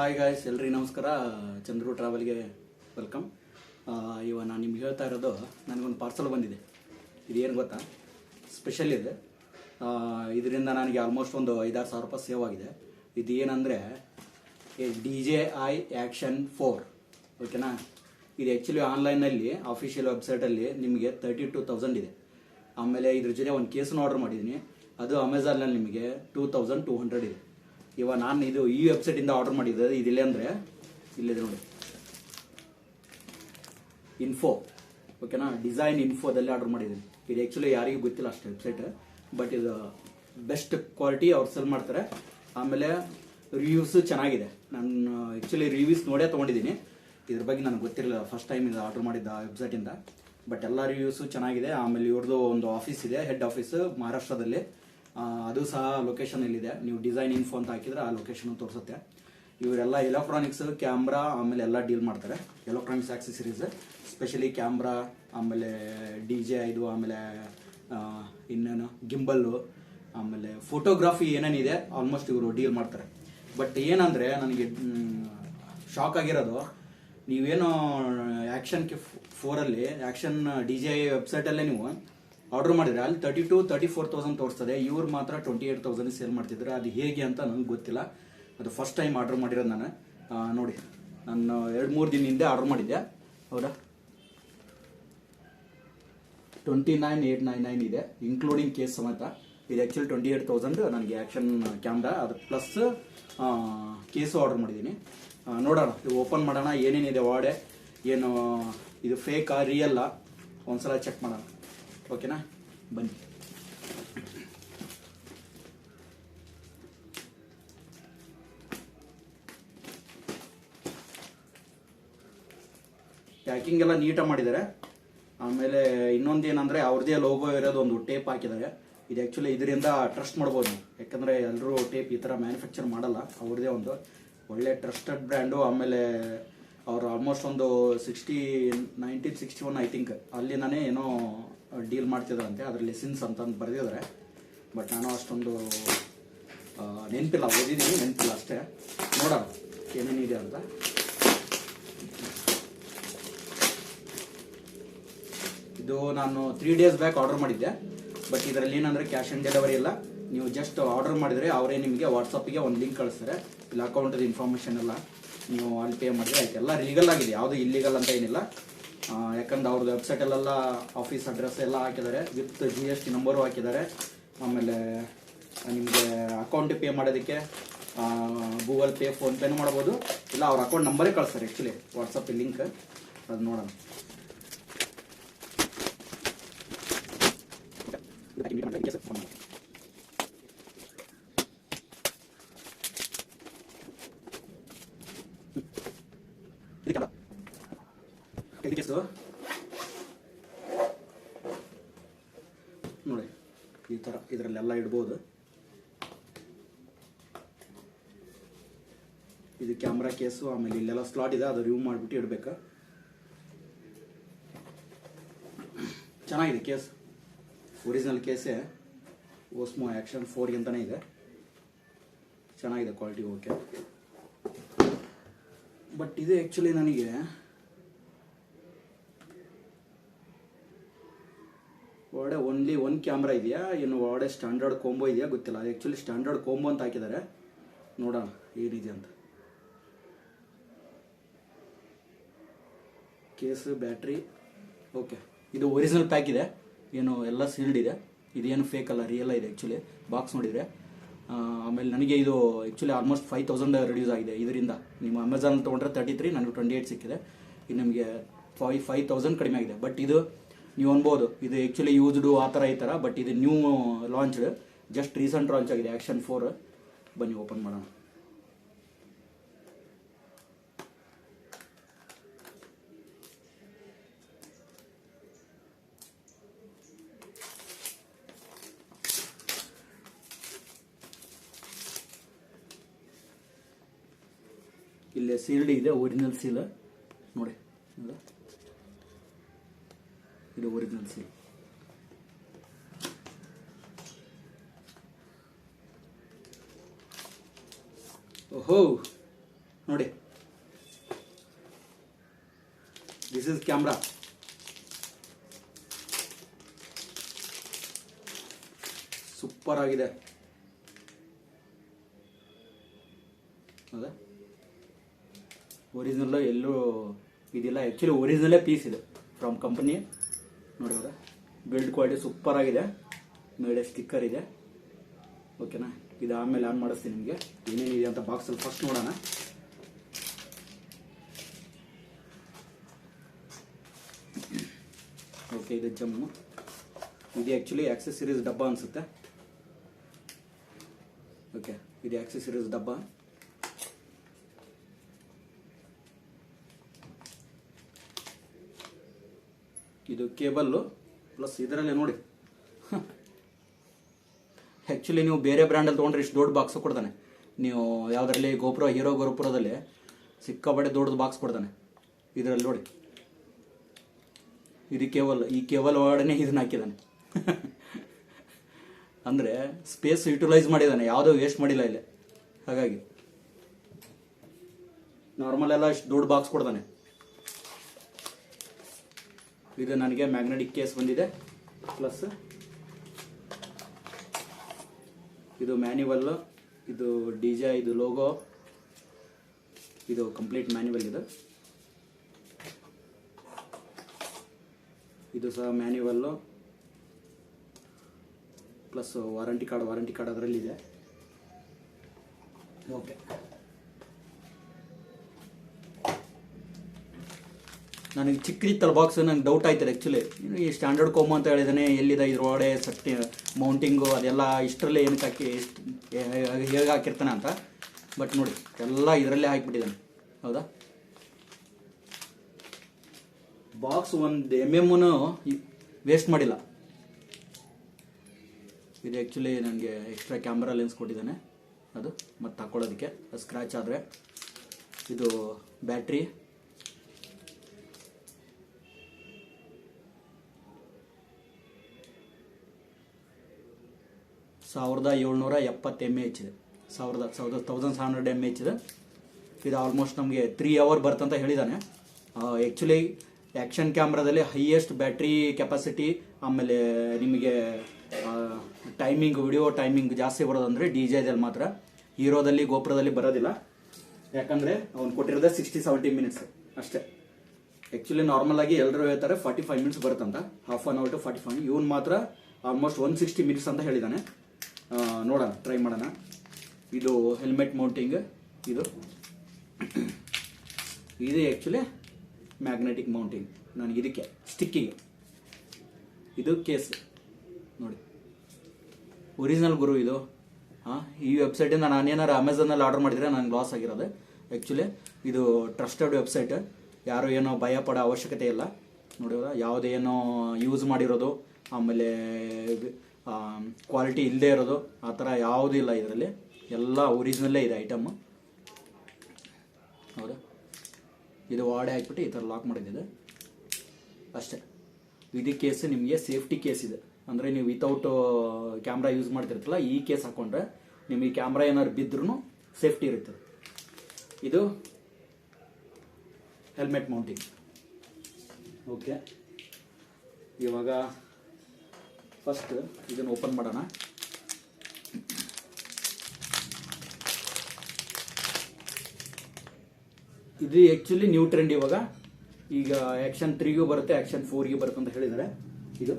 Hi guys ಎಲ್ರಿಗೂ ನಮಸ್ಕಾರ. Chandru ಟ್ರಾವೆಲ್ಗೆ welcome ಇವಾಗ ನಾನು ನಿಮ್ಗೆ ಹೇಳ್ತಾ ಇರೋದು, ನನಗೊಂದು ಪಾರ್ಸಲ್ ಬಂದಿದೆ. ಇದೇನು ಗೊತ್ತಾ? ಸ್ಪೆಷಲ್ ಇದೆ. ಇದರಿಂದ ನನಗೆ ಆಲ್ಮೋಸ್ಟ್ ಒಂದು ಐದಾರು ಸಾವಿರ ರೂಪಾಯಿ ಸೇವ್ ಆಗಿದೆ. ಇದು ಏನಂದರೆ D J I action four ಓಕೆನಾ ಇದು ಆ್ಯಕ್ಚುಲಿ ಆನ್ಲೈನಲ್ಲಿ ಅಫಿಷಿಯಲ್ ವೆಬ್ಸೈಟಲ್ಲಿ ನಿಮಗೆ ತರ್ಟಿ ಟು ತೌಸಂಡ್ ಇದೆ. ಆಮೇಲೆ ಇದ್ರ ಜೊತೆ ಒಂದು ಕೇಸನ್ನು ಆರ್ಡರ್ ಮಾಡಿದ್ದೀನಿ ಅದು ಅಮೆಝಾನಲ್ಲಿ ನಿಮಗೆ ಟೂ ತೌಸಂಡ್ ಟೂ ಹಂಡ್ರೆಡ್ ಇದೆ. ಇವಾಗ ನಾನು ಇದು ಈ ವೆಬ್ಸೈಟಿಂದ ಆರ್ಡರ್ ಮಾಡಿದ್ದೆ ಇದಿಲ್ಲ ಅಂದರೆ ಇಲ್ಲಿದೆ ನೋಡಿ. ಇನ್ಫೋ ಓಕೆನಾ ಡಿಸೈನ್ ಇನ್ಫೋದಲ್ಲಿ ಆರ್ಡರ್ ಮಾಡಿದ್ದೀನಿ. ಇದು ಆ್ಯಕ್ಚುಲಿ ಯಾರಿಗೂ ಗೊತ್ತಿಲ್ಲ ಅಷ್ಟು ವೆಬ್ಸೈಟ್ ಬಟ್ ಇದು ಬೆಸ್ಟ್ ಕ್ವಾಲಿಟಿ ಅವ್ರು ಸೆಲ್ ಮಾಡ್ತಾರೆ. ಆಮೇಲೆ ರಿವ್ಯೂಸ್ ಚೆನ್ನಾಗಿದೆ. ನಾನು ಆ್ಯಕ್ಚುಲಿ ರಿವ್ಯೂಸ್ ನೋಡೇ ತೊಗೊಂಡಿದ್ದೀನಿ. ಇದ್ರ ಬಗ್ಗೆ ನನಗೆ ಗೊತ್ತಿರಲಿಲ್ಲ. ಫಸ್ಟ್ ಟೈಮ್ ಇದು ಆರ್ಡರ್ ಮಾಡಿದ್ದ ವೆಬ್ಸೈಟಿಂದ ಬಟ್ ಎಲ್ಲ ರಿವ್ಯೂಸು ಚೆನ್ನಾಗಿದೆ. ಆಮೇಲೆ ಇವ್ರದ್ದು ಒಂದು ಆಫೀಸ್ ಇದೆ ಹೆಡ್ ಆಫೀಸ್ ಮಹಾರಾಷ್ಟ್ರದಲ್ಲಿ ಅದು ಸಹ ಲೊಕೇಶನ್ ಇಲ್ಲಿದೆ ನೀವು ಡಿಸೈನ್ ಇನ್ಫೋ ಅಂತ ಹಾಕಿದ್ರೆ ಆ ಲೊಕೇಶನ್ ತೋರಿಸುತ್ತೆ. ಇವರೆಲ್ಲ ಎಲೆಕ್ಟ್ರಾನಿಕ್ಸ್ ಕ್ಯಾಮ್ರಾ ಆಮೇಲೆ ಎಲ್ಲ ಡೀಲ್ ಮಾಡ್ತಾರೆ. ಎಲೆಕ್ಟ್ರಾನಿಕ್ಸ್ ಆಕ್ಸೆಸರೀಸ್ ಸ್ಪೆಷಲಿ ಕ್ಯಾಮ್ರಾ ಆಮೇಲೆ ಡಿ ಜೆ ಇದು, ಆಮೇಲೆ ಇನ್ನೇನು ಗಿಂಬಲ್ಲು ಆಮೇಲೆ ಫೋಟೋಗ್ರಾಫಿ ಏನೇನಿದೆ ಆಲ್ಮೋಸ್ಟ್ ಇವರು ಡೀಲ್ ಮಾಡ್ತಾರೆ. ಬಟ್ ಏನಂದರೆ ನನಗೆ ಶಾಕ್ ಆಗಿರೋದು, ನೀವೇನು ಆ್ಯಕ್ಷನ್ ಕೆ ಫೋರಲ್ಲಿ ಆ್ಯಕ್ಷನ್ ಡಿ ಜೆ ವೆಬ್ಸೈಟಲ್ಲೇ ನೀವು ಆರ್ಡರ್ ಮಾಡಿದ್ರೆ ಅಲ್ಲಿ thirty two thirty four thousand ತೋರಿಸ್ತದೆ. ಇವ್ರು ಮಾತ್ರ ಟ್ವೆಂಟಿ ಏಟ್ ತೌಸಂಡ್ ಸೇಲ್ ಮಾಡ್ತಿದ್ರು. ಅದು ಹೇಗೆ ಅಂತ ನನಗೆ ಗೊತ್ತಿಲ್ಲ. ಅದು ಫಸ್ಟ್ ಟೈಮ್ ಆರ್ಡರ್ ಮಾಡಿರೋದು ನಾನು. ನೋಡಿ. ನಾನು ಎರಡು ಮೂರು ದಿನ ಹಿಂದೆ ಆರ್ಡರ್ ಮಾಡಿದ್ದೆ. ಹೌದಾ? Twenty nine eight nine nine ಇದೆ. ಇನ್ಕ್ಲೂಡಿಂಗ್ ಕೇಸ್ ಸಮೇತ. ಇದು ಆ್ಯಕ್ಚುಲಿ ಟ್ವೆಂಟಿ ಏಟ್ ತೌಸಂಡ್ ನನಗೆ ಆ್ಯಕ್ಷನ್ ಕ್ಯಾಮ್ರಾ ಅದು ಪ್ಲಸ್ ಕೇಸು ಆರ್ಡರ್ ಮಾಡಿದ್ದೀನಿ. ನೋಡೋಣ. ಇದು ಓಪನ್ ಮಾಡೋಣ. ಏನೇನಿದೆ ವಾಡೆ ಏನು, ಇದು ಫೇಕಾ ರಿಯಲ್ಲ ಒಂದ್ಸಲ ಚೆಕ್ ಮಾಡೋಣ. ಓಕೆನಾ? ಬನ್ನಿ. ಪ್ಯಾಕಿಂಗ್ ಎಲ್ಲ ನೀಟಾಗಿ ಮಾಡಿದ್ದಾರೆ. ಆಮೇಲೆ ಇನ್ನೊಂದು ಏನಂದ್ರೆ ಅವ್ರದ್ದೇ ಲೋಗೋ ಇರೋದು ಒಂದು ಟೇಪ್ ಹಾಕಿದ್ದಾರೆ. ಇದು ಆ್ಯಕ್ಚುಲಿ ಇದರಿಂದ ಟ್ರಸ್ಟ್ ಮಾಡ್ಬೋದು. ನೀವು ಯಾಕಂದ್ರೆ ಎಲ್ಲರೂ ಟೇಪ್ ಈ ಥರ ಮ್ಯಾನುಫ್ಯಾಕ್ಚರ್ ಮಾಡಲ್ಲ. ಅವ್ರದ್ದೇ ಒಂದು. ಒಳ್ಳೆ ಟ್ರಸ್ಟೆಡ್ ಬ್ರ್ಯಾಂಡು ಆಮೇಲೆ ಅವರು ಆಲ್ಮೋಸ್ಟ್ ಒಂದು sixty nineteen sixty one I think ಅಲ್ಲಿಂದನೇ ಏನೋ ಡೀಲ್ ಮಾಡ್ತಿದ್ರಂತೆ. ಅದ್ರ ಲೆಸಿನ್ಸ್ ಅಂತಂದು ಬರೆದಿದ್ದಾರೆ ಬಟ್ ನಾನು ಅಷ್ಟೊಂದು ನೆನಪಿಲ್ಲ. ಓದಿದ್ದೀನಿ ನೆನಪಿಲ್ಲ ಅಷ್ಟೇ. ನೋಡೋಣ. ಏನೇನಿದೆ ಅಂತ. ಇದು ನಾನು ತ್ರೀ ಡೇಸ್ ಬ್ಯಾಕ್ ಆರ್ಡರ್ ಮಾಡಿದ್ದೆ. ಬಟ್ ಇದರಲ್ಲಿ ಏನಂದ್ರೆ ಕ್ಯಾಶ್ ಆನ್ ಡೆಲಿವರಿ ಇಲ್ಲ. ನೀವು ಜಸ್ಟ್ ಆರ್ಡರ್ ಮಾಡಿದ್ರೆ ಅವರೇ ನಿಮಗೆ ವಾಟ್ಸಪ್ಗೆ ಒಂದು ಲಿಂಕ್ ಕಳಿಸ್ತಾರೆ. ಇಲ್ಲ ಅಕೌಂಟದ ಇನ್ಫಾರ್ಮೇಷನ್ ಎಲ್ಲ ನೀವು ಅಲ್ಲಿ ಪೇ ಮಾಡಿದ್ರೆ ಆಯ್ತು. ಎಲ್ಲ ಲೀಗಲ್ ಆಗಿದೆ. ಯಾವುದು ಇಲ್ಲಿಗಲ್ ಅಂತ ಏನಿಲ್ಲ. ಯಾಕಂದ್ರೆ ಅವ್ರದ್ದು ವೆಬ್ಸೈಟಲ್ಲೆಲ್ಲ ಆಫೀಸ್ ಅಡ್ರೆಸ್ ಎಲ್ಲ ಹಾಕಿದ್ದಾರೆ. With G S T number ಹಾಕಿದ್ದಾರೆ. ಆಮೇಲೆ ನಿಮಗೆ ಅಕೌಂಟ್ ಪೇ ಮಾಡೋದಕ್ಕೆ ಗೂಗಲ್ ಪೇ ಫೋನ್ಪೇನೂ ಮಾಡ್ಬೋದು. ಇಲ್ಲ, ಅವ್ರ ಅಕೌಂಟ್ ನಂಬರೇ ಕಳಿಸ್ತಾರೆ ಆ್ಯಕ್ಚುಲಿ ವಾಟ್ಸಪ್ ಲಿಂಕ್ ಅದು ನೋಡೋಣ. ನೋಡಿ, ಈ ಥರ ಇದರಲ್ಲೆಲ್ಲ ಇಡ್ಬೋದು. ಇದು ಕ್ಯಾಮ್ರಾ ಕೇಸು ಆಮೇಲೆ ಇಲ್ಲೆಲ್ಲ ಸ್ಲಾಟ್ ಇದೆ, ಅದು ರಿಮೂವ್ ಮಾಡಿಬಿಟ್ಟು ಇಡಬೇಕು. ಚೆನ್ನಾಗಿದೆ ಕೇಸ್ ಒರಿಜಿನಲ್ ಕೇಸೇ ಓಸ್ಮೋ ಆ್ಯಕ್ಷನ್ ಫೋರ್ಗೆ ಅಂತಲೇ ಇದೆ. ಚೆನ್ನಾಗಿದೆ ಕ್ವಾಲಿಟಿ ಓಕೆ. ಬಟ್ ಇದು ಆ್ಯಕ್ಚುಲಿ ನನಗೆ ಓನ್ಲಿ ಒನ್ ಕ್ಯಾಮ್ರಾ ಇದೆಯಾ? ಏನು ವಾಡೆ ಸ್ಟ್ಯಾಂಡರ್ಡ್ ಕೋಂಬೋ ಇದೆಯಾ? ಗೊತ್ತಿಲ್ಲ. ಆ್ಯಕ್ಚುಲಿ ಸ್ಟ್ಯಾಂಡರ್ಡ್ ಕೋಂಬೋ ಅಂತ ಹಾಕಿದ್ದಾರೆ. ನೋಡೋಣ ಏನಿದೆ ಅಂತ. ಕೇಸ್ ಬ್ಯಾಟ್ರಿ ಓಕೆ ಇದು ಒರಿಜಿನಲ್ ಪ್ಯಾಕ್ ಇದೆ. ಏನು, ಎಲ್ಲ ಸೀಲ್ಡ್ ಇದೆ. ಇದೇನು ಫೇಕ್ ಅಲ್ಲ ರಿಯಲ್ ಇದೆ ಆ್ಯಕ್ಚುಲಿ ಬಾಕ್ಸ್ ನೋಡಿದರೆ. ಆಮೇಲೆ ನನಗೆ ಇದು actually almost five thousand reduce ಆಗಿದೆ ಇದರಿಂದ. ನಿಮ್ಮ ಅಮೆಝಾನಲ್ಲಿ ತೊಗೊಂಡ್ರೆ ತರ್ಟಿ ತ್ರೀ ನನಗೆ ಟ್ವೆಂಟಿ ಏಯ್ಟ್ ಸಿಕ್ಕಿದೆ. ಇದು ನಿಮಗೆ ಫೈ ಫೈವ್ ತೌಸಂಡ್ ಕಡಿಮೆ ಆಗಿದೆ. ಬಟ್ ಇದು ನೀವು ಅನ್ಬೋದು. ಇದು ಆ್ಯಕ್ಚುಲಿ ಯೂಸ್ಡು ಆ ಥರ ಈ ಥರ ಬಟ್ ಇದು new launched just recent launch ಆಗಿದೆ ಆ್ಯಕ್ಷನ್ ಫೋರ್ ಬನ್ನಿ ಓಪನ್ ಮಾಡೋಣ. ಇಲ್ಲೇ ಸೀಲ್ಡ್ ಇದೆ ಒರಿಜಿನಲ್ ಸೀಲ್ ನೋಡಿ ಇದು. ಇದು ಓಹೋ, ನೋಡಿ. ದಿಸ್ ಇಸ್ ಕ್ಯಾಮ್ರಾ ಸೂಪರ್ ಆಗಿದೆ. ಹೌದಾ? ಒರಿಜಿನಲ್ ಎಲ್ಲೂ ಇದಿಲ್ಲ. ಆ್ಯಕ್ಚುಲಿ ಒರಿಜಿನಲೇ ಪೀಸ್ ಇದೆ ಫ್ರಮ್ ಕಂಪನಿ ನೋಡಿ ಹೌದಾ ಬಿಲ್ಡ್ ಕ್ವಾಲಿಟಿ ಸೂಪರ್ ಆಗಿದೆ. ಮೇಲೆ ಸ್ಟಿಕ್ಕರ್ ಇದೆ. ಓಕೆನಾ ಇದು ಆಮೇಲೆ ಆನ್ ಮಾಡಿಸ್ತೀನಿ ನಿಮಗೆ. ಏನೇನಿದೆ ಅಂತ ಬಾಕ್ಸಲ್ಲಿ ಫಸ್ಟ್ ನೋಡೋಣ. ಓಕೆ ಇದು ಜಮ್ಮು. ಇದು ಆ್ಯಕ್ಚುಲಿ ಆಕ್ಸೆಸರೀಸ್ ಡಬ್ಬ ಅನಿಸುತ್ತೆ. ಓಕೆ ಇದು ಆಕ್ಸೆಸರೀಸ್ ಡಬ್ಬ. ಇದು ಕೇಬಲ್ಲು ಪ್ಲಸ್ ಇದರಲ್ಲೇ ನೋಡಿ. ಆ್ಯಕ್ಚುಲಿ ನೀವು ಬೇರೆ ಬ್ರ್ಯಾಂಡಲ್ಲಿ ತೊಗೊಂಡ್ರೆ ಇಷ್ಟು ದೊಡ್ಡ ಬಾಕ್ಸ್ ಕೊಡ್ತಾನೆ. ನೀವು ಯಾವುದರಲ್ಲಿ ಗೋಪುರ, ಹೀರೋ ಗೋಪುರದಲ್ಲಿ ಸಿಕ್ಕಾಪಟ್ಟೆ ದೊಡ್ಡದು ಬಾಕ್ಸ್ ಕೊಡ್ತಾನೆ. ಇದರಲ್ಲಿ ನೋಡಿ. ಇದು ಕೇವಲ್ ಈ ಕೇವಲ್ ಒಳಗಡೆ ಇದನ್ನ ಹಾಕಿದ್ದಾನೆ ಅಂದರೆ ಸ್ಪೇಸ್ ಯುಟಿಲೈಸ್ ಮಾಡಿದ್ದಾನೆ ಯಾವುದೋ ವೇಸ್ಟ್ ಮಾಡಿಲ್ಲ ಇಲ್ಲಿ. ಹಾಗಾಗಿ ನಾರ್ಮಲ್ ಎಲ್ಲ ಇಷ್ಟು ದೊಡ್ಡ ಬಾಕ್ಸ್ ಕೊಡ್ತಾನೆ. ಇದು ನನಗೆ ಮ್ಯಾಗ್ನೆಟಿಕ್ ಕೇಸ್ ಬಂದಿದೆ. ಪ್ಲಸ್ ಇದು ಮ್ಯಾನ್ಯುವಲ್ ಇದು ಡಿಜೆ ಇದು ಲೋಗೋ ಇದು ಕಂಪ್ಲೀಟ್ ಮ್ಯಾನ್ಯುವಲ್ ಇದು. ಇದು ಸಹ manual plus warranty card warranty card ಅದರಲ್ಲಿದೆ. Okay ನನಗೆ ಚಿಕ್ಕದಿತ್ತಲ್ಲ ಬಾಕ್ಸ್ ನನಗೆ ಡೌಟ್ ಆಯ್ತು ಆ್ಯಕ್ಚುಲಿ ಈ ಸ್ಟ್ಯಾಂಡರ್ಡ್ ಕೋಮು ಅಂತ ಹೇಳಿದಾನೆ, ಎಲ್ಲಿದೆ ಇದ್ರೊಳಗಡೆ ಸಟ್ಟಿ ಮೌಂಟಿಂಗು ಅದೆಲ್ಲ ಇಷ್ಟರಲ್ಲೇ ಏನಕ್ಕೆ ಹಾಕಿ ಎಷ್ಟು ಹೇಗೆ ಹಾಕಿರ್ತಾನೆ ಅಂತ. ಬಟ್ ನೋಡಿ, ಎಲ್ಲ ಇದರಲ್ಲೇ ಹಾಕಿಬಿಟ್ಟಿದ್ದಾನೆ. ಹೌದಾ? ಬಾಕ್ಸ್ ಒಂದು ಎಂ ಎಮ್ಮನ್ನು ವೇಸ್ಟ್ ಮಾಡಿಲ್ಲ. ಇದು ಆ್ಯಕ್ಚುಲಿ ನನಗೆ ಎಕ್ಸ್ಟ್ರಾ ಕ್ಯಾಮ್ರಾ ಲೆನ್ಸ್ ಕೊಟ್ಟಿದ್ದಾನೆ. ಅದು ಮತ್ತೆ ಹಾಕೊಳ್ಳೋದಕ್ಕೆ ಸ್ಕ್ರ್ಯಾಚ್ ಆದರೆ. ಇದು ಬ್ಯಾಟ್ರಿ ಸಾವಿರದ ಏಳ್ನೂರ ಎಪ್ಪತ್ತು ಎಂ ಎಚ್ ಇದೆ ಸಾವಿರದ ಸಾವಿರದ thousand seven hundred M H ಇದೆ ಇದು ಆಲ್ಮೋಸ್ಟ್ ನಮಗೆ ತ್ರೀ ಅವರ್ ಬರ್ತಂತ ಹೇಳಿದ್ದಾನೆ ಆ್ಯಕ್ಚುಲಿ ಆ್ಯಕ್ಷನ್ ಕ್ಯಾಮ್ರಾದಲ್ಲಿ ಹೈಯೆಸ್ಟ್ ಬ್ಯಾಟ್ರಿ ಕೆಪಾಸಿಟಿ ಆಮೇಲೆ ನಿಮಗೆ ಟೈಮಿಂಗ್ ವಿಡಿಯೋ ಟೈಮಿಂಗ್ ಜಾಸ್ತಿ ಬರೋದಂದರೆ ಡಿ ಜೆದಲ್ಲಿ ಮಾತ್ರ. ಹೀರೋದಲ್ಲಿ, ಗೋಪುರದಲ್ಲಿ ಬರೋದಿಲ್ಲ. ಯಾಕಂದರೆ ಅವ್ನು ಕೊಟ್ಟಿರೋದೇ ಸಿಕ್ಸ್ಟಿ ಸೆವೆಂಟಿ ಮಿನಿಟ್ಸ್ ಅಷ್ಟೇ. ಆ್ಯಕ್ಚುಲಿ ನಾರ್ಮಲ್ ಆಗಿ ಎಲ್ಲರೂ ಹೇಳ್ತಾರೆ forty five minutes ಬರುತ್ತಂತ. Half an hour to forty five ಇವ್ನು ಮಾತ್ರ ಆಲ್ಮೋಸ್ಟ್ ಒನ್ ಸಿಕ್ಸ್ಟಿ ಮಿನಿಟ್ಸ್ ಅಂತ ಹೇಳಿದ್ದಾನೆ ನೋಡೋಣ ಟ್ರೈ ಮಾಡೋಣ. ಇದು ಹೆಲ್ಮೆಟ್ ಮೌಂಟಿಂಗ್ ಇದು. ಇದೇ ಆ್ಯಕ್ಚುಲಿ ಮ್ಯಾಗ್ನೆಟಿಕ್ ಮೌಂಟಿಂಗ್ ನನಗೆ ಇದಕ್ಕೆ ಸ್ಟಿಕ್ಕಿಗೆ ಇದು ಕೇಸ್ ನೋಡಿ. ಒರಿಜಿನಲ್ ಗುರು ಇದು. ಹಾಂ, ಈ ವೆಬ್ಸೈಟಿಂದ ನಾನೇನಾರು ಅಮೆಝಾನಲ್ಲಿ ಆರ್ಡರ್ ಮಾಡಿದರೆ ನನಗೆ ಲಾಸ್ ಆಗಿರೋದು. ಆ್ಯಕ್ಚುಲಿ ಇದು ಟ್ರಸ್ಟೆಡ್ ವೆಬ್ಸೈಟ್ ಯಾರು ಏನೋ ಭಯ ಅವಶ್ಯಕತೆ ಇಲ್ಲ. ನೋಡಿದ್ರ? ಯಾವುದೇನೋ ಯೂಸ್ ಮಾಡಿರೋದು. ಆಮೇಲೆ ಕ್ವಾಲಿಟಿ ಇಲ್ಲದೆ ಇರೋದು, ಆ ಥರ ಯಾವುದೂ ಇಲ್ಲ ಇದರಲ್ಲಿ. ಎಲ್ಲ ಒರಿಜಿನಲ್ಲೇ ಇದೆ ಐಟಮ್ ಹೌದಾ? ಇದು ವಾಡೆ ಹಾಕ್ಬಿಟ್ಟು ಈ ಥರ ಲಾಕ್ ಮಾಡಿದ್ದಿದೆ. ಅಷ್ಟೇ. ಇದು ಕೇಸ್ ನಿಮಗೆ ಸೇಫ್ಟಿ ಕೇಸ್ ಇದೆ. ಅಂದರೆ ನೀವು ವಿತೌಟ್ ಕ್ಯಾಮ್ರಾ ಯೂಸ್ ಮಾಡ್ತಿರ್ತಲ್ಲ ಈ ಕೇಸ್ ಹಾಕೊಂಡ್ರೆ ನಿಮಗೆ ಕ್ಯಾಮ್ರಾ ಏನಾದ್ರು ಬಿದ್ರೂ ಸೇಫ್ಟಿ ಇರುತ್ತೆ ಇದು ಹೆಲ್ಮೆಟ್ ಮೌಂಟಿಂಗ್ ಓಕೆ ಇವಾಗ ಫಸ್ಟ್ ಇದನ್ನು ಓಪನ್ ಮಾಡೋಣ. ಇದು ಆ್ಯಕ್ಚುಲಿ ನ್ಯೂ ಟ್ರೆಂಡ್ ಇವಾಗ. ಈಗ ಆ್ಯಕ್ಷನ್ ತ್ರೀಗೂ ಬರುತ್ತೆ ಆ್ಯಕ್ಷನ್ ಫೋರ್ಗೆ ಬರುತ್ತೆ ಅಂತ ಹೇಳಿದ್ದಾರೆ. ಇದು.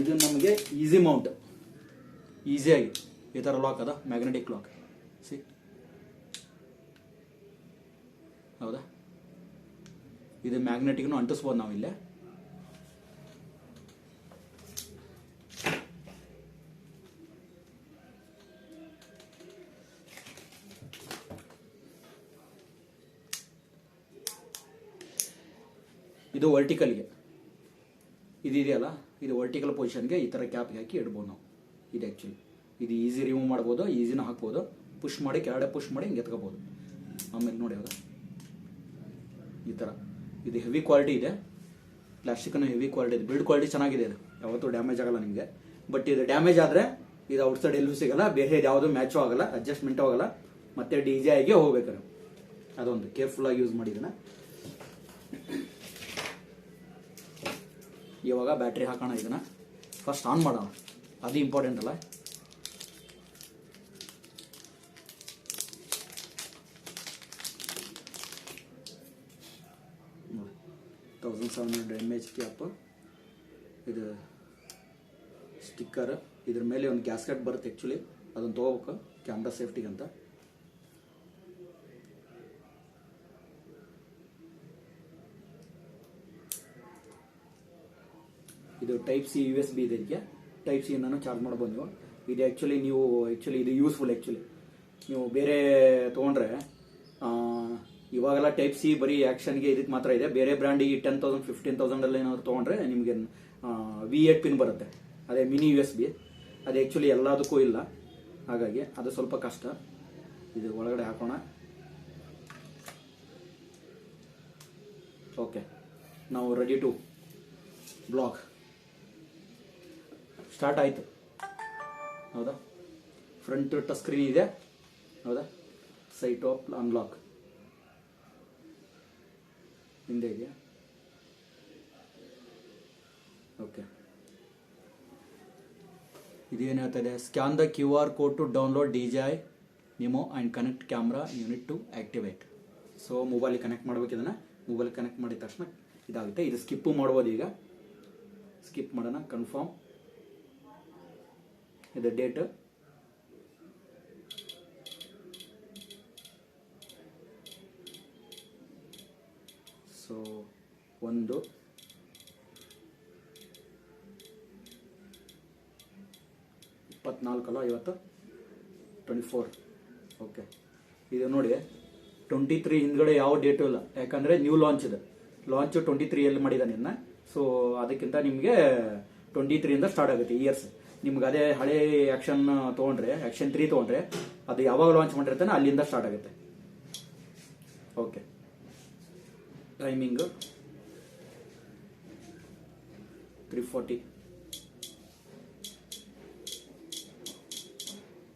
ಇದು ನಮಗೆ ಈಸಿ ಮೌಂಟ್ ಈಸಿಯಾಗಿ ಈ ಥರ ಲಾಕ್ ಅದ. ಮ್ಯಾಗ್ನೆಟಿಕ್ ಲಾಕ್ ಸಿ ಹೌದಾ? ಇದು ಮ್ಯಾಗ್ನೆಟಿಕ್ನು ಅಂಟಿಸ್ಬೋದು ನಾವು ಇಲ್ಲೇ ಇದು ವರ್ಟಿಕಲ್ಗೆ ಇದು ಇದೆಯಲ್ಲ ಇದು ವರ್ಟಿಕಲ್ ಪೊಸಿಷನ್ಗೆ ಈ ಥರ ಕ್ಯಾಪ್ಗೆ ಹಾಕಿ ಇಡ್ಬೋದು ನಾವು. ಇದು ಆ್ಯಕ್ಚುಲಿ ಇದು ಈಸಿ ರಿಮೂವ್ ಮಾಡ್ಬೋದು ಈಸಿನೂ ಹಾಕ್ಬೋದು. ಪುಷ್ ಮಾಡಿ, ಕೆಳಗಡೆ ಪುಷ್ ಮಾಡಿ ಹಿಂಗೆ ಎತ್ಕೋಬೋದು. ಆಮೇಲೆ ನೋಡಿ ಅದು. ಈ ಥರ ಇದು ಹೆವಿ ಕ್ವಾಲಿಟಿ ಇದೆ. ಪ್ಲಾಸ್ಟಿಕ್ನೂ ಹೆವಿ ಕ್ವಾಲಿಟಿ ಇದೆ. ಬಿಲ್ಡ್ ಕ್ವಾಲಿಟಿ ಚೆನ್ನಾಗಿದೆ ಇದು. ಯಾವತ್ತೂ ಡ್ಯಾಮೇಜ್ ಆಗಲ್ಲ ನಿಮಗೆ. ಬಟ್ ಇದು ಡ್ಯಾಮೇಜ್ ಆದರೆ ಇದು ಔಟ್ಸೈಡ್ ಎಲ್ಲೂ ಸಿಗಲ್ಲ. ಬೇರೆ ಯಾವುದೂ ಮ್ಯಾಚು ಆಗಲ್ಲ. ಅಡ್ಜಸ್ಟ್ಮೆಂಟು ಆಗಲ್ಲ. ಮತ್ತೆ ಡಿ ಜೆ ಆಗಿ ಹೋಗ್ಬೇಕಾರೆ ಅದೊಂದು. ಕೇರ್ಫುಲ್ಲಾಗಿ ಯೂಸ್ ಮಾಡಿದ್ದನ್ನ ಇವಾಗ ಬ್ಯಾಟ್ರಿ ಹಾಕೋಣ ಇದನ್ನ. ಫಸ್ಟ್ ಆನ್ ಮಾಡೋಣ. ಅದು ಇಂಪಾರ್ಟೆಂಟ್ ಅಲ್ಲ. Thousand seven hundred M H P ಇದು ಸ್ಟಿಕ್ಕರ್ ಇದ್ರ ಮೇಲೆ ಒಂದು ಗ್ಯಾಸ್ಕೆಟ್ ಬರುತ್ತೆ ಆ್ಯಕ್ಚುಲಿ ಅದನ್ನು ತೊಗೋಬೇಕು. ಕ್ಯಾಮ್ರಾ ಸೇಫ್ಟಿಗೆ ಅಂತ. ಇದು type C U S B ಇದೆ ಇದಕ್ಕೆ. ಟೈಪ್ ಸಿ ನಾನು ಚಾರ್ಜ್ ಮಾಡ್ಬೋದು ನೀವು. ಇದು ಆ್ಯಕ್ಚುಲಿ ನೀವು ಆ್ಯಕ್ಚುಲಿ ಇದು ಯೂಸ್ಫುಲ್ ಆ್ಯಕ್ಚುಲಿ ನೀವು ಬೇರೆ ತೊಗೊಂಡ್ರೆ ಇವಾಗೆಲ್ಲ ಟೈಪ್ ಸಿ ಬರೀ ಆ್ಯಕ್ಷನ್ಗೆ ಇದಕ್ಕೆ ಮಾತ್ರ ಇದೆ. ಬೇರೆ ಬ್ರ್ಯಾಂಡಿಗೆ ಟೆನ್ ತೌಸಂಡ್ ಫಿಫ್ಟೀನ್ ತೌಸಂಡಲ್ಲಿ ಏನಾದ್ರು ತೊಗೊಂಡ್ರೆ ನಿಮಗೆ ವಿ ಏಟ್ ಪಿನ್ ಬರುತ್ತೆ. ಅದೇ ಮಿನಿ ಯು ಎಸ್ ಬಿ ಅದು ಆ್ಯಕ್ಚುಲಿ ಎಲ್ಲದಕ್ಕೂ ಇಲ್ಲ. ಹಾಗಾಗಿ ಅದು ಸ್ವಲ್ಪ ಕಷ್ಟ. ಇದು ಒಳಗಡೆ ಹಾಕೋಣ. ಓಕೆ ನಾವು ರೆಡಿ ಟು ಬ್ಲಾಗ್ ಸ್ಟಾರ್ಟ್ ಆಯಿತು. ಹೌದಾ? ಫ್ರಂಟ್ ಟಚ್ ಸ್ಕ್ರೀನ್ ಇದೆ. ಹೌದಾ? ಸೈಟ್ ಆಫ್ ಅನ್ಲಾಕ್ ಹಿಂದೆ ಇದೆಯಾ? ಓಕೆ ಇದೇನು ಹೇಳ್ತದೆ scan the Q R code to download D G I Mimo and connect camera unit to activate so ಮೊಬೈಲಿಗೆ ಕನೆಕ್ಟ್ ಮಾಡ್ಬೇಕು ಇದನ್ನು. ಮೊಬೈಲ್ ಕನೆಕ್ಟ್ ಮಾಡಿದ ತಕ್ಷಣ ಇದಾಗುತ್ತೆ. ಇದು ಸ್ಕಿಪ್ಪು ಮಾಡ್ಬೋದು ಈಗ. ಸ್ಕಿಪ್ ಮಾಡೋಣ. ಕನ್ಫರ್ಮ್ ಇದು ಡೇಟು ಸೊ ಒಂದು ಇಪ್ಪತ್ನಾಲ್ಕಲ್ಲ ಇವತ್ತು? ಟ್ವೆಂಟಿ ಫೋರ್ ಓಕೆ ಇದು ನೋಡಿ ಟ್ವೆಂಟಿ ತ್ರೀ ಹಿಂದ್ಗಡೆ ಯಾವ ಡೇಟು ಇಲ್ಲ. ಯಾಕಂದರೆ ನ್ಯೂ ಲಾಂಚ್ ಇದೆ. ಲಾಂಚ್ ಟ್ವೆಂಟಿ ತ್ರೀಯಲ್ಲಿ ಮಾಡಿದ್ದಾನೆ ಇನ್ನು ಸೊ ಅದಕ್ಕಿಂತ ನಿಮಗೆ ಟ್ವೆಂಟಿ ತ್ರೀಯಿಂದ ಸ್ಟಾರ್ಟ್ ಆಗುತ್ತೆ ಇಯರ್ಸ್ ನಿಮ್ಗೆ ಅದೇ ಹಳೆ ಆ್ಯಕ್ಷನ್ ತೊಗೊಂಡ್ರೆ ಆ್ಯಕ್ಷನ್ ತ್ರೀ ತೊಗೊಂಡ್ರೆ, ಅದು ಯಾವಾಗ ಲಾಂಚ್ ಮಾಡಿರ್ತಾನೆ ಅಲ್ಲಿಂದ ಸ್ಟಾರ್ಟ್ ಆಗುತ್ತೆ. Okay timing three forty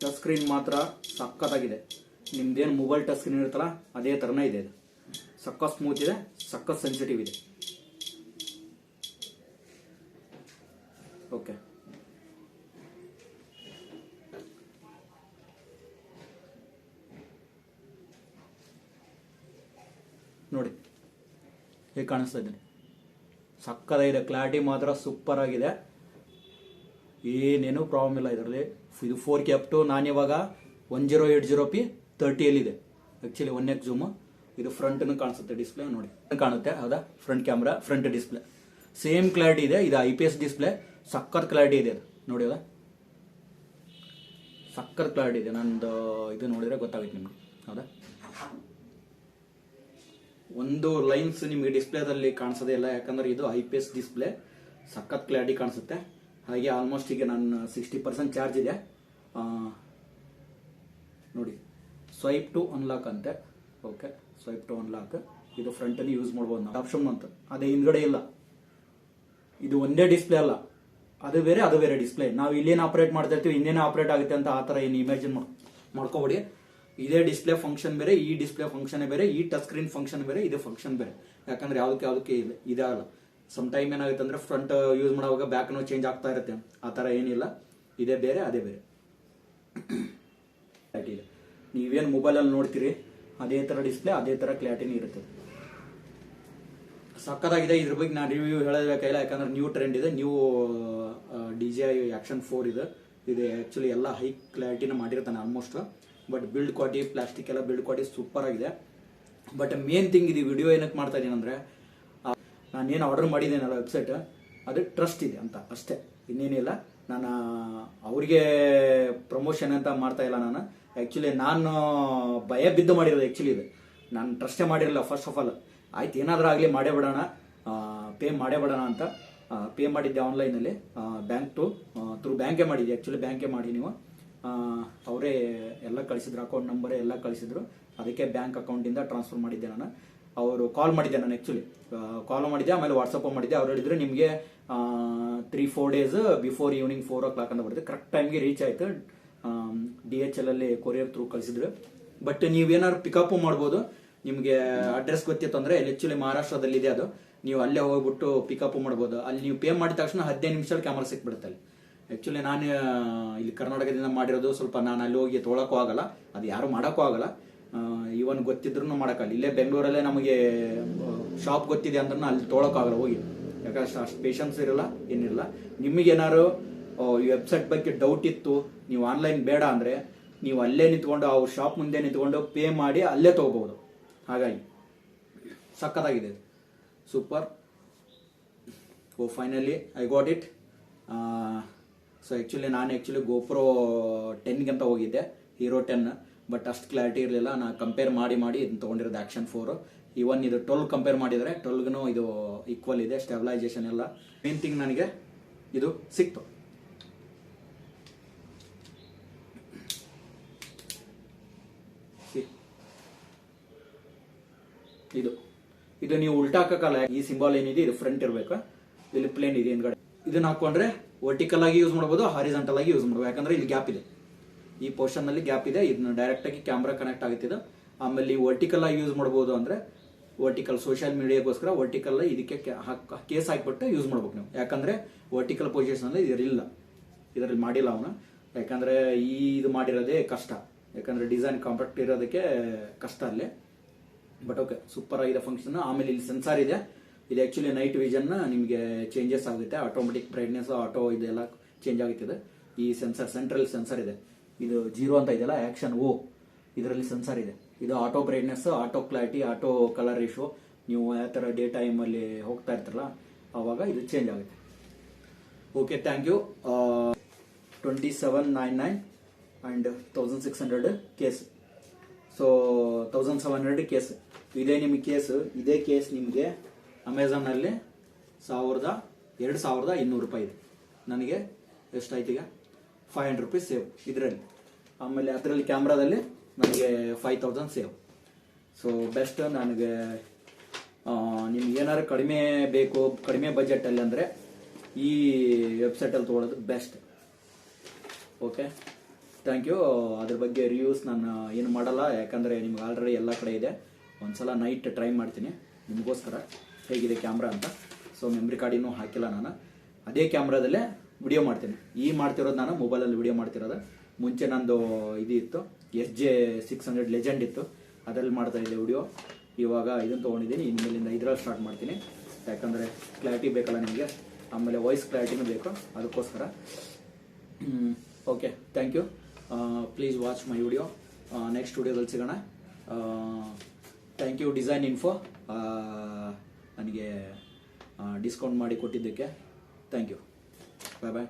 touch screen ಮಾತ್ರ ಸಕ್ಕತ್ತಾಗಿದೆ ನಿಮ್ದೇನು ಮೊಬೈಲ್ ಟಚ್ ಸ್ಕ್ರೀನ್ ಇರುತ್ತಲ್ಲ, ಅದೇ ಥರನೇ ಇದೆ ಅದು ಸಕ್ಕ ಸ್ಮೂತ್ ಇದೆ ಸಕ್ಕ ಸೆನ್ಸಿಟಿವ್ ಇದೆ. ಓಕೆ ನೋಡಿ ಹೇಗೆ ಕಾಣಿಸ್ತಾ ಇದ್ದೀನಿ. ಸಕ್ಕದಾಗಿದೆ ಕ್ಲಾರಿಟಿ ಮಾತ್ರ ಸೂಪರ್ ಆಗಿದೆ. ಏನೇನು ಪ್ರಾಬ್ಲಮ್ ಇಲ್ಲ ಇದರಲ್ಲಿ. ಇದು ಫೋರ್ ಕೆ ಅಪ್ ಟು ನಾನಿವಾಗ one zero eight zero P ತರ್ಟಿಯಲ್ಲಿದೆ actually one x zoom ಇದು ಫ್ರಂಟ್ನು ಕಾಣಿಸುತ್ತೆ ಡಿಸ್ಪ್ಲೇ ನೋಡಿ. ಕಾಣುತ್ತೆ, ಹೌದಾ? Front camera front display same clarity ಇದೆ, ಇದು ಐ ಪಿ ಎಸ್ ಡಿಸ್ಪ್ಲೇ ಸಕ್ಕರ್ ಕ್ಲಾರಿಟಿ ಇದೆ ಅದು. ನೋಡಿ ಹೌದಾ ಸಕ್ಕರ್ ಕ್ಲಾರಿಟಿ ಇದೆ. ನಂದು ಇದು ನೋಡಿದರೆ ಗೊತ್ತಾಗುತ್ತೆ ನಿಮ್ಗೆ. ಹೌದಾ? ಒಂದು ಲೈನ್ಸ್ ನಿಮಗೆ ಡಿಸ್ಪ್ಲೇದಲ್ಲಿ ಕಾಣಿಸೋದೇ ಇಲ್ಲ, ಯಾಕಂದ್ರೆ ಇದು ಐ ಪಿ ಎಸ್ ಡಿಸ್ಪ್ಲೇ ಸಖತ್ ಕ್ಲಾರಿಟಿ ಕಾಣಿಸುತ್ತೆ. ಹಾಗೆ ಆಲ್ಮೋಸ್ಟ್ ಈಗ ನನ್ನ ಸಿಕ್ಸ್ಟಿ ಪರ್ಸೆಂಟ್ ಚಾರ್ಜ್ ಇದೆ. ನೋಡಿ ಸ್ವೈಪ್ ಟು ಅನ್ಲಾಕ್ ಅಂತೆ. ಓಕೆ ಸ್ವೈಪ್ ಟು ಅನ್ಲಾಕ್ ಇದು ಫ್ರಂಟಲ್ಲಿ ಯೂಸ್ ಮಾಡ್ಬೋದು ನಾವು. ಆಪ್ಷನ್ ಅಂತ. ಅದೇ ಹಿಂದ್ಗಡೆ ಇಲ್ಲ. ಇದು ಒಂದೇ ಡಿಸ್ಪ್ಲೇ ಅಲ್ಲ. ಅದು ಬೇರೆ ಅದು ಬೇರೆ ಡಿಸ್ಪ್ಲೇ ನಾವು ಇಲ್ಲೇನು ಆಪರೇಟ್ ಮಾಡ್ತಾ ಇರ್ತೀವಿ, ಇನ್ನೇನು ಆಪರೇಟ್ ಆಗುತ್ತೆ ಅಂತ ಆ ಥರ ಏನು ಇಮ್ಯಾಜಿನ್ ಮಾಡ್ಕೋಬೇಡಿ. ಇದೇ ಡಿಸ್ಪ್ಲೇ ಫಂಕ್ಷನ್ ಬೇರೆ, ಈ ಡಿಸ್ಪ್ಲೇ ಫಂಕ್ಷನ್ ಬೇರೆ, ಈ ಟಚ್ ಸ್ಕ್ರೀನ್ ಫಂಕ್ಷನ್ ಬೇರೆ, ಇದು ಫಂಕ್ಷನ್ ಬೇರೆ. ಯಾಕಂದ್ರೆ ಯಾವುದಕ್ಕೆ ಯಾವುದಕ್ಕೆ ಇದೇ, ಇದಾಗಲ್ಲ. ಸಮ್ ಟೈಮ್ ಏನಾಗುತ್ತೆ ಅಂದ್ರೆ ಫ್ರಂಟ್ ಯೂಸ್ ಮಾಡುವಾಗ ಬ್ಯಾಕ್ನೂ ಚೇಂಜ್ ಆಗ್ತಾ ಇರುತ್ತೆ. ಆ ಥರ ಏನಿಲ್ಲ. ಇದೇ ಬೇರೆ, ಅದೇ ಬೇರೆ. ಕ್ಲಾರಿಟಿ ಮೊಬೈಲ್ ನೀವೇನು ಮೊಬೈಲಲ್ಲಿ ನೋಡ್ತೀರಿ, ಅದೇ ಥರ ಡಿಸ್ಪ್ಲೇ ಅದೇ ಥರ ಕ್ಲಾರಿಟಿನೇ ಇರುತ್ತೆ. ಸಕ್ಕದಾಗಿದೆ ಇದ್ರ ಬಗ್ಗೆ ನಾನು ರಿವ್ಯೂ ಹೇಳಬೇಕಾಗಿಲ್ಲ ಯಾಕಂದ್ರೆ ನ್ಯೂ ಟ್ರೆಂಡ್ ಇದೆ. New D J I Action four ಇದೆ. ಇದು ಆ್ಯಕ್ಚುಲಿ ಎಲ್ಲ ಹೈ ಕ್ಲಾರಿಟಿನ ಮಾಡಿರ್ತಾನೆ almost but build quality plastic ಎಲ್ಲ ಬಿಲ್ಡ್ ಕ್ವಾಲಿಟಿ ಸೂಪರ್ ಆಗಿದೆ. ಬಟ್ ಮೇನ್ ಥಿಂಗ್ ಇದು ವಿಡಿಯೋ ಏನಕ್ಕೆ ಮಾಡ್ತಾ ಇದ್ದೀನಿ ಅಂದರೆ ನಾನೇನು ಆರ್ಡರ್ ಮಾಡಿದ್ದೀನಲ್ಲ ವೆಬ್ಸೈಟ್ ಅದು ಟ್ರಸ್ಟ್ ಇದೆ ಅಂತ, ಅಷ್ಟೇ. ಇನ್ನೇನಿಲ್ಲ ನಾನು, ಅವ್ರಿಗೆ ಪ್ರಮೋಷನ್ ಅಂತ ಮಾಡ್ತಾ ಇಲ್ಲ ನಾನು. ಆ್ಯಕ್ಚುಲಿ ನಾನು ಭಯ ಬಿದ್ದು ಮಾಡಿರೋದು ಆ್ಯಕ್ಚುಲಿ ಇದು. ನಾನು ಟ್ರಸ್ಟೇ ಮಾಡಿರಲಿಲ್ಲ ಫಸ್ಟ್ ಆಫ್ ಆಲ್ ಆಯ್ತು, ಏನಾದರೂ ಆಗಲಿ ಮಾಡೇ ಬಿಡೋಣ. ಪೇ ಮಾಡೇ ಬಿಡೋಣ ಅಂತ ಪೇ ಮಾಡಿದ್ದೆ ಆನ್ಲೈನಲ್ಲಿ ಬ್ಯಾಂಕ್ ಟು ಥ್ರೂ ಬ್ಯಾಂಕೇ ಮಾಡಿದ್ದೆ. ಆ್ಯಕ್ಚುಲಿ ಬ್ಯಾಂಕೇ ಮಾಡಿ ನೀವು. ಅವರೇ ಎಲ್ಲ ಕಳಿಸಿದ್ರು ಅಕೌಂಟ್ ನಂಬರ್ ಎಲ್ಲ ಕಳಿಸಿದ್ರು. ಅದಕ್ಕೆ ಬ್ಯಾಂಕ್ ಅಕೌಂಟಿಂದ ಟ್ರಾನ್ಸ್ಫರ್ ಮಾಡಿದ್ದೆ ನಾನು. ಅವರು ಕಾಲ್ ಮಾಡಿದ್ದೆ ನಾನು ಆ್ಯಕ್ಚುಲಿ ಕಾಲ್ ಮಾಡಿದ್ದೆ, ಆಮೇಲೆ ವಾಟ್ಸಪ್ ಮಾಡಿದ್ದೆ. ಅವ್ರು ಹೇಳಿದ್ರು ನಿಮಗೆ three four days before evening four o'clock ಅಂತ ಬರುತ್ತೆ. ಕರೆಕ್ಟ್ ಟೈಮ್ಗೆ ರೀಚ್ ಆಯಿತು. ಡಿ ಎಚ್ ಎಲ್ ಅಲ್ಲಿ ಕೊರಿಯರ್ ಥ್ರೂ ಕಳಿಸಿದ್ರು. ಬಟ್ ನೀವೇನಾದ್ರು ಪಿಕಪ್ ಮಾಡ್ಬೋದು. ನಿಮಗೆ ಅಡ್ರೆಸ್ ಗೊತ್ತಿತ್ತು ಅಂದರೆ ಇಲ್ಲಿ ಮಹಾರಾಷ್ಟ್ರದಲ್ಲಿ ಇದೆ ಅದು. ನೀವು ಅಲ್ಲೇ ಹೋಗ್ಬಿಟ್ಟು ಪಿಕಪ್ ಮಾಡ್ಬೋದು. ಅಲ್ಲಿ ನೀವು ಪೇ ಮಾಡಿದ ತಕ್ಷಣ ಹದಿನೈದು ನಿಮಿಷದಲ್ಲಿ ಕ್ಯಾಮರಾ ಸಿಕ್ಬಿಡುತ್ತೆ ಅಲ್ಲಿ. ಆಕ್ಚುಲಿ ನಾನು ಇಲ್ಲಿ ಕರ್ನಾಟಕದಿಂದ ಮಾಡಿರೋದು ಸ್ವಲ್ಪ ನಾನು ಅಲ್ಲಿ ಹೋಗಿ ತೊಳಕ್ಕೂ ಆಗಲ್ಲ. ಅದು ಯಾರು ಮಾಡೋಕ್ಕೂ ಆಗಲ್ಲ. ಇವನ್ ಗೊತ್ತಿದ್ರು ಮಾಡೋಕ್ಕಲ್ಲ ಇಲ್ಲೇ ಬೆಂಗಳೂರಲ್ಲೇ ನಮಗೆ ಶಾಪ್ ಗೊತ್ತಿದೆ ಅಂದ್ರೂ ಅಲ್ಲಿ ತೊಗೊಳಕ್ಕಾಗಲ್ಲ ಹೋಗಿ. ಯಾಕಂದ್ರೆ ಅಷ್ಟು ಪೇಷನ್ಸ್ ಇರಲ್ಲ, ಏನಿರಲ್ಲ. ನಿಮಗೇನಾದ್ರು ಈ ವೆಬ್ಸೈಟ್ ಬಗ್ಗೆ ಡೌಟ್ ಇತ್ತು, ನೀವು ಆನ್ಲೈನ್ ಬೇಡ ಅಂದರೆ, ನೀವು ಅಲ್ಲೇ ನಿಂತ್ಕೊಂಡು ಅವ್ರ ಶಾಪ್ ಮುಂದೆ ನಿಂತ್ಕೊಂಡು ಪೇ ಮಾಡಿ ಅಲ್ಲೇ ತೊಗೋಬೋದು ಹಾಗಾಗಿ, ಸಖತ್ತಾಗಿದೆ super oh finally I got it so actually ನಾನು ಆ್ಯಕ್ಚುಲಿ ಗೋಪ್ರೋ ಟೆನ್ಗೆ ಅಂತ ಹೋಗಿದ್ದೆ ಹೀರೋ ಟೆನ್ ಬಟ್ ಅಷ್ಟು ಕ್ಲಾರಿಟಿ ಇರಲಿಲ್ಲ. ನಾನು ಕಂಪೇರ್ ಮಾಡಿ ಮಾಡಿ ಇದನ್ನ ತೊಗೊಂಡಿರೋದು ಆ್ಯಕ್ಷನ್ ಫೋರು ಇವನ್ ಇದು ಟ್ವೆಲ್ ಕಂಪೇರ್ ಮಾಡಿದರೆ ಟ್ವೆಲ್ಗೂ ಇದು ಈಕ್ವಲ್ ಇದೆ ಸ್ಟೆಬಿಲೈಸೇಷನ್ ಎಲ್ಲ. ಮೇನ್ ಥಿಂಗ್ ನನಗೆ ಇದು ಸಿಕ್ತು? ಇದು. ಇದು ನೀವು ಉಲ್ಟಾ ಹಾಕಕ್ಕಲ್ಲ ಈ ಸಿಂಬಾಲ್ ಏನಿದೆ, ಇದು ಫ್ರಂಟ್ ಇರಬೇಕು. ಇಲ್ಲಿ ಪ್ಲೇನ್ ಇದೆ ಹಿಂದ್ಗಡೆ. ಇದನ್ನ ಹಾಕೊಂಡ್ರೆ ವರ್ಟಿಕಲ್ ಆಗಿ ಯೂಸ್ ಮಾಡ್ಬೋದು ಹಾರಿಜೆಂಟಲ್ ಆಗಿ ಯೂಸ್ ಮಾಡ್ಬೋದು. ಯಾಕಂದ್ರೆ ಇಲ್ಲಿ ಗ್ಯಾಪ್ ಇದೆ. ಈ ಪೋರ್ಷನ್ನಲ್ಲಿ ಗ್ಯಾಪ್ ಇದೆ. ಇದನ್ನ ಡೈರೆಕ್ಟ್ ಆಗಿ ಕ್ಯಾಮ್ರಾ ಕನೆಕ್ಟ್ ಆಗುತ್ತಿದೆ ಆಮೇಲೆ ವರ್ಟಿಕಲ್ ಆಗಿ ಯೂಸ್ ಮಾಡ್ಬೋದು ಅಂದ್ರೆ ವರ್ಟಿಕಲ್ ಸೋಷಿಯಲ್ ಮೀಡಿಯಾಗೋಸ್ಕರ ವರ್ಟಿಕಲ್ ಇದಕ್ಕೆ ಕೇಸ್ ಹಾಕಿಬಿಟ್ಟು ಯೂಸ್ ಮಾಡ್ಬೇಕು ನೀವು. ಯಾಕಂದ್ರೆ ವರ್ಟಿಕಲ್ ಪೊಸಿಷನ್ ಅಲ್ಲಿ ಇದರಲ್ಲಿಲ್ಲ ಇದರಲ್ಲಿ ಮಾಡಿಲ್ಲ ಅವನು. ಯಾಕಂದ್ರೆ ಈ ಇದು ಮಾಡಿರೋದೇ ಕಷ್ಟ. ಯಾಕಂದ್ರೆ ಡಿಸೈನ್ ಕಾಂಪ್ಯಾಕ್ಟ್ ಇರೋದಕ್ಕೆ ಕಷ್ಟ ಅಲ್ಲಿ. ಬಟ್ ಓಕೆ ಸೂಪರ್ ಆಗಿದೆ ಫಂಕ್ಷನ್ ಆಮೇಲೆ ಇಲ್ಲಿ ಸೆನ್ಸಾರ್ ಇದೆ. ಇದು ಆಕ್ಚುಲಿ ನೈಟ್ ವಿಷನ್ ನಿಮಗೆ ಚೇಂಜಸ್ ಆಗುತ್ತೆ ಆಟೋಮೆಟಿಕ್ ಬ್ರೈಟ್ನೆಸ್ ಆಟೋ ಇದೆಲ್ಲ ಚೇಂಜ್ ಆಗುತ್ತಿದೆ. ಈ ಸೆನ್ಸರ್ ಸೆಂಟ್ರಲ್ ಸೆನ್ಸರ್ ಇದೆ. ಇದು ಜೀರೋ ಅಂತ ಇದೆಯಲ್ಲ ಆಕ್ಷನ್ ಓ ಇದರಲ್ಲಿ ಸೆನ್ಸರ್ ಇದೆ. ಇದು auto brightness auto clarity auto colour ratio ನೀವು ಯಾವ ಥರ ಡೇ ಟೈಮಲ್ಲಿ ಹೋಗ್ತಾ ಇರ್ತಾರಲ್ಲ ಆವಾಗ ಇದು ಚೇಂಜ್ ಆಗುತ್ತೆ. Okay thank you twenty seven nine nine and thousand six hundred case so thousand seven hundred case ಇದೇ ನಿಮಗೆ ಕೇಸ್ ಇದೇ ಕೇಸ್ ನಿಮಗೆ ಅಮೆಝಾನಲ್ಲಿ ಸಾವಿರದ ಎರಡು ಸಾವಿರದ ಇನ್ನೂರು ರೂಪಾಯಿ ಇದೆ. ನನಗೆ ಎಷ್ಟಾಯ್ತು ಈಗ? ಫೈವ್ ಹಂಡ್ರೆಡ್ ರುಪೀಸ್ ಸೇವ್ ಇದರಲ್ಲಿ. ಆಮೇಲೆ ಅದರಲ್ಲಿ ಕ್ಯಾಮ್ರಾದಲ್ಲಿ ನನಗೆ five thousand save. So best ನನಗೆ ನಿಮ್ಗೆ ಏನಾದ್ರು ಕಡಿಮೆ ಬೇಕು, ಕಡಿಮೆ ಬಜೆಟಲ್ಲಿ ಅಂದರೆ ಈ ವೆಬ್ಸೈಟಲ್ಲಿ ತೊಗೊಳೋದು ಬೆಸ್ಟ್ ಓಕೆ ಥ್ಯಾಂಕ್ ಯು ಅದ್ರ ಬಗ್ಗೆ ರಿವ್ಯೂಸ್ ನಾನು ಏನು ಮಾಡಲ್ಲ, ಯಾಕಂದರೆ ನಿಮ್ಗೆ ಆಲ್ರೆಡಿ ಎಲ್ಲ ಕಡೆ ಇದೆ. ಒಂದ್ಸಲ ನೈಟ್ ಟ್ರೈ ಮಾಡ್ತೀನಿ. ನಿಮಗೋಸ್ಕರ. ಹೇಗಿದೆ ಕ್ಯಾಮ್ರಾ ಅಂತ. ಸೊ ಮೆಮ್ರಿ ಕಾರ್ಡ್ ಇನ್ನೂ ಹಾಕಿಲ್ಲ ನಾನು. ಅದೇ ಕ್ಯಾಮ್ರಾದಲ್ಲೇ ವಿಡಿಯೋ ಮಾಡ್ತೀನಿ. ಈ ಮಾಡ್ತಿರೋದು ನಾನು ಮೊಬೈಲಲ್ಲಿ ವಿಡಿಯೋ ಮಾಡ್ತಿರೋದು. ಮುಂಚೆ ನಂದು ಇದು ಇತ್ತು S J six hundred legend ಇತ್ತು. ಅದರಲ್ಲಿ ಮಾಡ್ತಾ ಇದ್ದೆ ವಿಡಿಯೋ ಇವಾಗ ಇದನ್ನು ತೊಗೊಂಡಿದ್ದೀನಿ. ಇನ್ಮೇಲಿಂದ ಇದರಲ್ಲಿ ಸ್ಟಾರ್ಟ್ ಮಾಡ್ತೀನಿ. ಯಾಕಂದರೆ ಕ್ಲಾರಿಟಿ ಬೇಕಲ್ಲ ನಿಮಗೆ. ಆಮೇಲೆ ವಾಯ್ಸ್ ಕ್ಲಾರಿಟಿನೂ ಬೇಕು. ಅದಕ್ಕೋಸ್ಕರ. Okay thank you please watch my video next ವಿಡಿಯೋದಲ್ಲಿ ಸಿಗೋಣ. ಥ್ಯಾಂಕ್ ಯು ಡಿಸೈನ್ ಇನ್ಫೋ ನನಗೆ ಡಿಸ್ಕೌಂಟ್ ಮಾಡಿ ಕೊಟ್ಟಿದ್ದಕ್ಕೆ ಥ್ಯಾಂಕ್ ಯು ಬಾಯ್ ಬಾಯ್